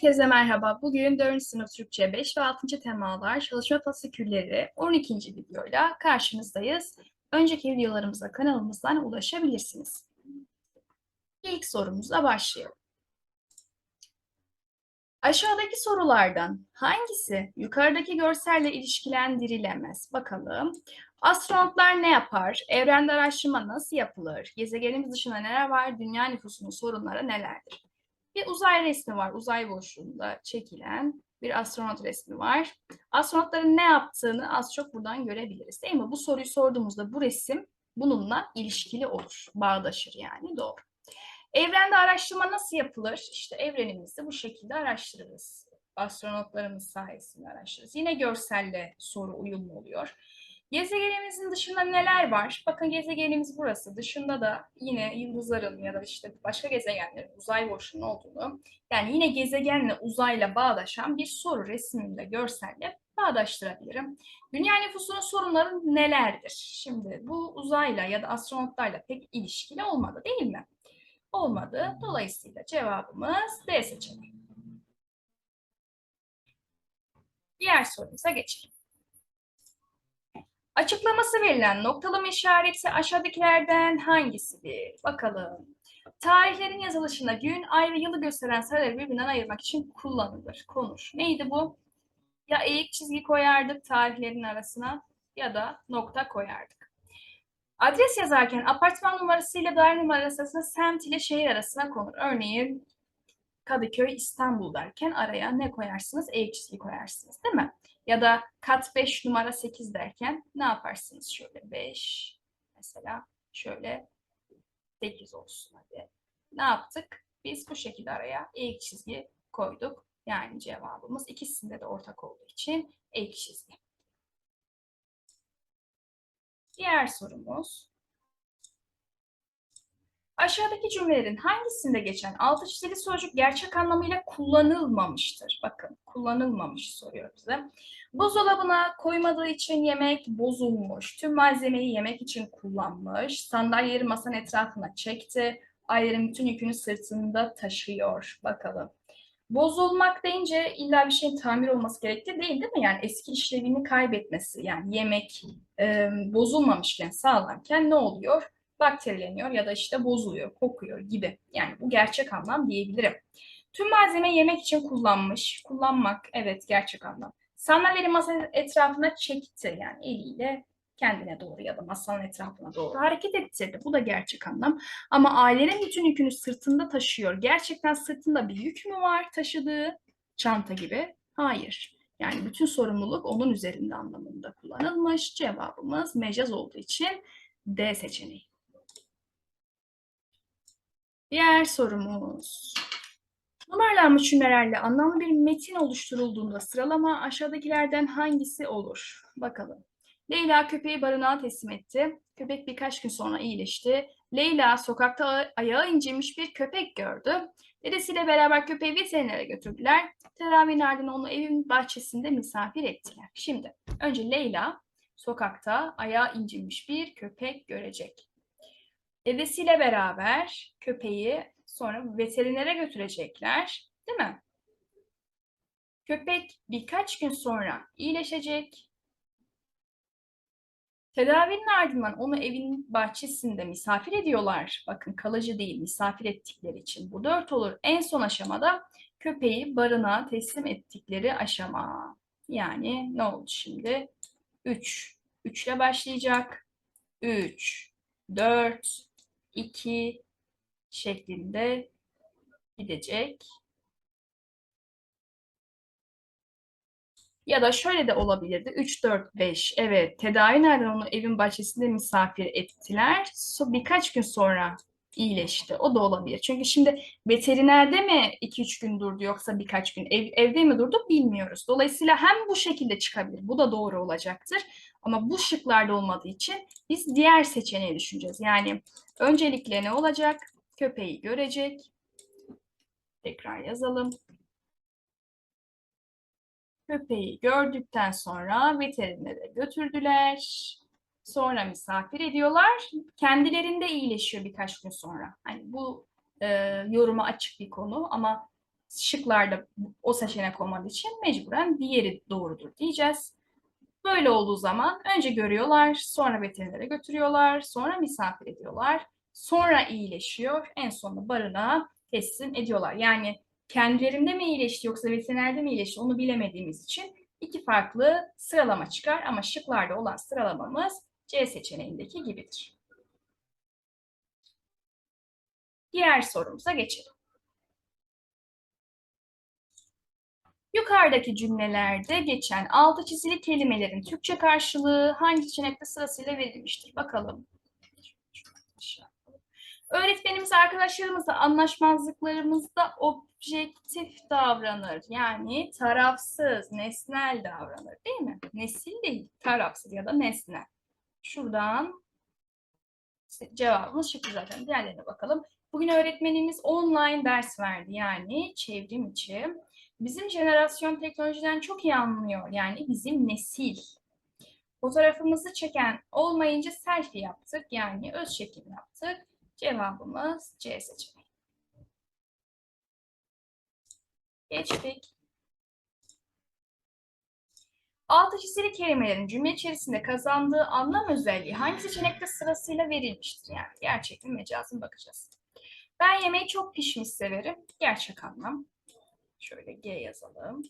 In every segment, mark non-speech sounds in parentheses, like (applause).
Herkese merhaba. Bugün 4. sınıf Türkçe 5 ve 6. temalar çalışma fasikülleri 12. videoyla karşınızdayız. Önceki videolarımıza kanalımızdan ulaşabilirsiniz. İlk sorumuzla başlayalım. Aşağıdaki sorulardan hangisi yukarıdaki görselle ilişkilendirilemez? Bakalım. Astronotlar ne yapar? Evrende araştırma nasıl yapılır? Gezegenimiz dışında neler var? Dünya nüfusunun sorunları nelerdir? Bir uzay resmi var. Uzay boşluğunda çekilen bir astronot resmi var. Astronotların ne yaptığını az çok buradan görebiliriz değil mi? Bu soruyu sorduğumuzda bu resim bununla ilişkili olur. Bağdaşır yani doğru. Evrende araştırma nasıl yapılır? İşte evrenimizi bu şekilde araştırırız. Astronotlarımız sayesinde araştırırız. Yine görselle soru uyumlu oluyor. Gezegenimizin dışında neler var? Bakın gezegenimiz burası. Dışında da yine yıldızların ya da işte başka gezegenlerin uzay boşluğunun olduğunu, yani yine gezegenle uzayla bağdaşan bir soru resminde, görselle bağdaştırabilirim. Dünya nüfusunun sorunları nelerdir? Şimdi bu uzayla ya da astronotlarla pek ilişkili olmadı değil mi? Olmadı. Dolayısıyla cevabımız D seçeneği. Diğer sorumuza geçelim. Açıklaması verilen noktalama işareti aşağıdakilerden hangisidir? Bakalım. Tarihlerin yazılışında gün, ay ve yılı gösteren sayıları birbirinden ayırmak için kullanılır. Konur. Neydi bu? Ya eğik çizgi koyardık tarihlerin arasına ya da nokta koyardık. Adres yazarken apartman numarası ile daire numarası arasında semt ile şehir arasına konur. Örneğin Kadıköy, İstanbul derken araya ne koyarsınız? Eğik çizgi koyarsınız değil mi? Ya da kat 5 numara 8 derken ne yaparsınız? Şöyle 5 mesela şöyle 8 olsun hadi. Ne yaptık? Biz bu şekilde araya eğik çizgi koyduk. Yani cevabımız ikisinde de ortak olduğu için eğik çizgi. Diğer sorumuz. Aşağıdaki cümlelerin hangisinde geçen altı çizili sözcük gerçek anlamıyla kullanılmamıştır? Bakın kullanılmamış soruyor bize. Buzdolabına koymadığı için yemek bozulmuş. Tüm malzemeyi yemek için kullanmış. Sandalyeleri masanın etrafına çekti. Ailenin bütün yükünü sırtında taşıyor. Bakalım. Bozulmak deyince illa bir şeyin tamir olması gerekli değil değil mi? Yani eski işlevini kaybetmesi yani yemek e, bozulmamışken sağlamken ne oluyor? Bakterileniyor ya da işte bozuluyor, kokuyor gibi. Yani bu gerçek anlam diyebilirim. Tüm malzeme yemek için kullanmış. Kullanmak evet gerçek anlam. Sandalyeyi masanın etrafına çekti yani eliyle kendine doğru ya da masanın etrafına doğru hareket ettirdi. Bu da gerçek anlam. Ama ailenin bütün yükünü sırtında taşıyor. Gerçekten sırtında bir yük mü var taşıdığı çanta gibi? Hayır. Yani bütün sorumluluk onun üzerinde anlamında kullanılmış. Cevabımız mecaz olduğu için D seçeneği. Diğer sorumuz. Numaralanmış cümlelerle anlamlı bir metin oluşturulduğunda sıralama aşağıdakilerden hangisi olur? Bakalım. Leyla köpeği barınağa teslim etti. Köpek birkaç gün sonra iyileşti. Leyla sokakta ayağı incinmiş bir köpek gördü. Dedesiyle beraber köpeği veterinere götürdüler. Tedavihin ardından onu evin bahçesinde misafir ettiler. Şimdi önce Leyla sokakta ayağı incinmiş bir köpek görecek. Dedesiyle beraber köpeği sonra veterinere götürecekler. Değil mi? Köpek birkaç gün sonra iyileşecek. Tedavinin ardından onu evin bahçesinde misafir ediyorlar. Bakın kalıcı değil misafir ettikleri için. Bu dört olur. En son aşamada köpeği barınağa teslim ettikleri aşama. Yani ne oldu şimdi? 3. 3 ile başlayacak. 3, 4, 2 şeklinde gidecek. Ya da şöyle de olabilirdi. 3, 4, 5. Evet, tedavi nereden onu evin bahçesinde misafir ettiler. Birkaç gün sonra iyileşti. O da olabilir. Çünkü şimdi veterinerde mi 2-3 gün durdu yoksa birkaç gün ev, evde mi durdu bilmiyoruz. Dolayısıyla hem bu şekilde çıkabilir. Bu da doğru olacaktır. Ama bu şıklarda olmadığı için biz diğer seçeneği düşüneceğiz. Yani öncelikle ne olacak? Köpeği görecek. Tekrar yazalım. Köpeği gördükten sonra veterinere götürdüler. Sonra misafir ediyorlar. Kendilerinde iyileşiyor birkaç gün sonra. Hani bu e, yoruma açık bir konu ama şıklarda o seçenek olmadığı için mecburen diğeri doğrudur diyeceğiz. Böyle olduğu zaman önce görüyorlar, sonra veterinere götürüyorlar, sonra misafir ediyorlar, sonra iyileşiyor, en sonunda barınağa teslim ediyorlar. Yani kendilerinde mi iyileşti yoksa veterinerde mi iyileşti onu bilemediğimiz için iki farklı sıralama çıkar ama şıklarda olan sıralamamız C seçeneğindeki gibidir. Diğer sorumuza geçelim. Yukarıdaki cümlelerde geçen altı çizili kelimelerin Türkçe karşılığı hangi seçenekte sırasıyla verilmiştir? Bakalım. Öğretmenimiz arkadaşlarımızla anlaşmazlıklarımızda objektif davranır. Yani tarafsız, nesnel davranır değil mi? Nesil değil, tarafsız ya da nesnel. Şuradan cevabımız çıktı zaten. Diğerlerine bakalım. Bugün öğretmenimiz online ders verdi. Yani çevrim içi. Bizim jenerasyon teknolojiden çok iyi anlıyor. Yani bizim nesil. Fotoğrafımızı çeken olmayınca selfie yaptık. Yani öz çekim yaptık. Cevabımız C seçeneği. Geçtik. Altı çizili kelimelerin cümle içerisinde kazandığı anlam özelliği hangi seçenekte sırasıyla verilmiştir? Yani gerçek mi mecaz bakacağız. Ben yemeği çok pişmiş severim. Gerçek anlam. Şöyle G yazalım.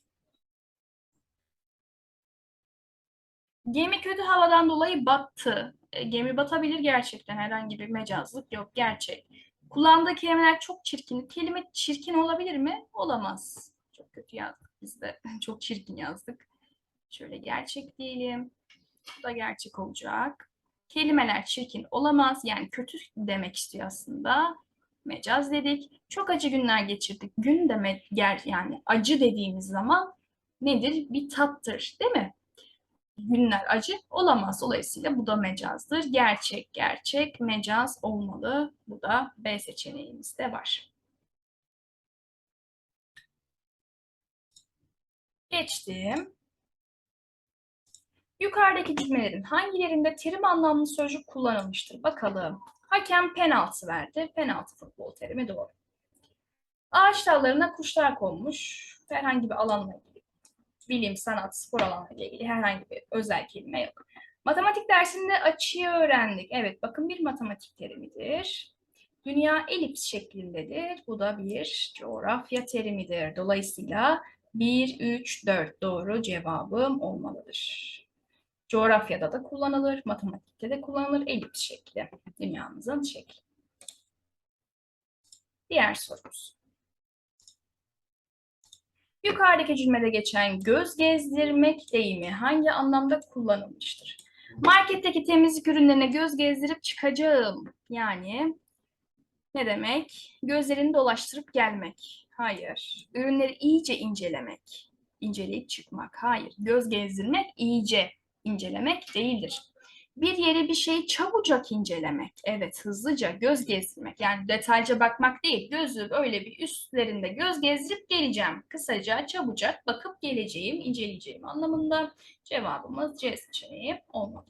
Gemi kötü havadan dolayı battı. E, gemi batabilir gerçekten. Herhangi bir mecazlık yok. Gerçek. Kullandığı kelimeler çok çirkin. Kelime çirkin olabilir mi? Olamaz. Çok kötü yazdık biz de. (laughs) çok çirkin yazdık. Şöyle gerçek diyelim. Bu da gerçek olacak. Kelimeler çirkin olamaz. Yani kötü demek istiyor aslında. Mecaz dedik. Çok acı günler geçirdik. Gün demek ger yani acı dediğimiz zaman nedir? Bir tattır, değil mi? Günler acı olamaz. Dolayısıyla bu da mecazdır. Gerçek, gerçek, mecaz olmalı. Bu da B seçeneğimizde var. Geçtim. Yukarıdaki cümlelerin hangilerinde terim anlamlı sözcük kullanılmıştır? Bakalım. Hakem penaltı verdi. Penaltı futbol terimi doğru. Ağaç dallarına kuşlar konmuş. Herhangi bir alanla ilgili. Bilim, sanat, spor alanıyla ilgili herhangi bir özel kelime yok. Matematik dersinde açıyı öğrendik. Evet bakın bir matematik terimidir. Dünya elips şeklindedir. Bu da bir coğrafya terimidir. Dolayısıyla 1, 3, 4 doğru cevabım olmalıdır. Coğrafyada da kullanılır, matematikte de kullanılır. Elips şekli, dünyamızın şekli. Diğer sorumuz. Yukarıdaki cümlede geçen göz gezdirmek deyimi hangi anlamda kullanılmıştır? Marketteki temizlik ürünlerine göz gezdirip çıkacağım. Yani ne demek? Gözlerini dolaştırıp gelmek. Hayır. Ürünleri iyice incelemek. İnceleyip çıkmak. Hayır. Göz gezdirmek iyice incelemek değildir. Bir yere bir şeyi çabucak incelemek, evet hızlıca göz gezdirmek yani detaylıca bakmak değil, gözü öyle bir üstlerinde göz gezdirip geleceğim. Kısaca çabucak bakıp geleceğim, inceleyeceğim anlamında cevabımız C seçeneği olmalı.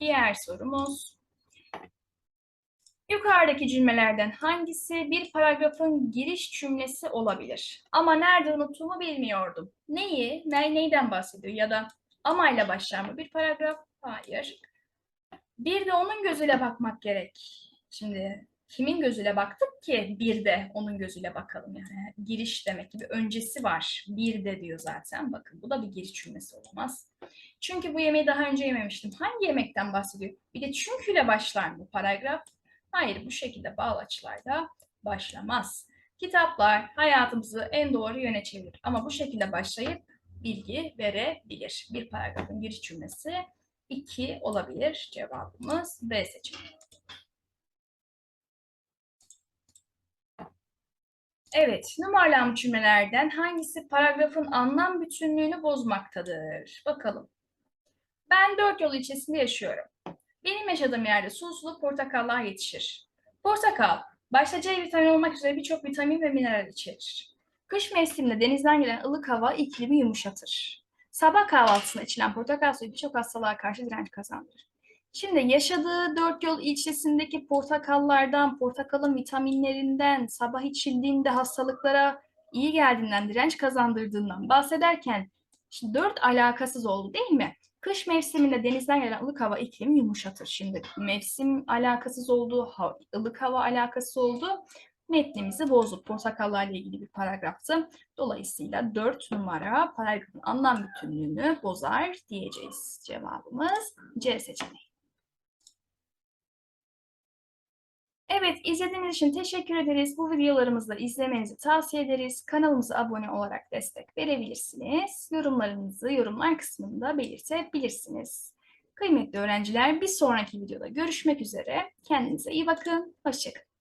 Diğer sorumuz. Yukarıdaki cümlelerden hangisi bir paragrafın giriş cümlesi olabilir? Ama nerede unuttuğumu bilmiyordum. Neyi, ne, neyden bahsediyor? Ya da amayla başlar mı bir paragraf? Hayır. Bir de onun gözüyle bakmak gerek. Şimdi kimin gözüyle baktık ki bir de onun gözüyle bakalım yani. Giriş demek gibi öncesi var. Bir de diyor zaten. Bakın bu da bir giriş cümlesi olamaz. Çünkü bu yemeği daha önce yememiştim. Hangi yemekten bahsediyor? Bir de çünküyle başlar mı paragraf? Hayır bu şekilde bağlaçlarda başlamaz. Kitaplar hayatımızı en doğru yöne çevirir. Ama bu şekilde başlayıp bilgi verebilir. Bir paragrafın giriş cümlesi 2 olabilir. Cevabımız B seçeneği. Evet, numaralı cümlelerden hangisi paragrafın anlam bütünlüğünü bozmaktadır? Bakalım. Ben dört yol ilçesinde yaşıyorum. Benim yaşadığım yerde sulu portakallar yetişir. Portakal, başta C vitamini olmak üzere birçok vitamin ve mineral içerir. Kış mevsiminde denizden gelen ılık hava iklimi yumuşatır. Sabah kahvaltısında içilen portakal suyu birçok hastalığa karşı direnç kazandırır. Şimdi yaşadığı dört yol ilçesindeki portakallardan, portakalın vitaminlerinden, sabah içildiğinde hastalıklara iyi geldiğinden, direnç kazandırdığından bahsederken şimdi dört alakasız oldu değil mi? Kış mevsiminde denizden gelen ılık hava iklim yumuşatır. Şimdi mevsim alakasız oldu, ılık hava alakası oldu. Metnimizi bozdu. Portakallarla ilgili bir paragraftı. Dolayısıyla 4 numara paragrafın anlam bütünlüğünü bozar diyeceğiz. Cevabımız C seçeneği. Evet, izlediğiniz için teşekkür ederiz. Bu videolarımızı izlemenizi tavsiye ederiz. Kanalımıza abone olarak destek verebilirsiniz. Yorumlarınızı yorumlar kısmında belirtebilirsiniz. Kıymetli öğrenciler, bir sonraki videoda görüşmek üzere. Kendinize iyi bakın. Hoşçakalın.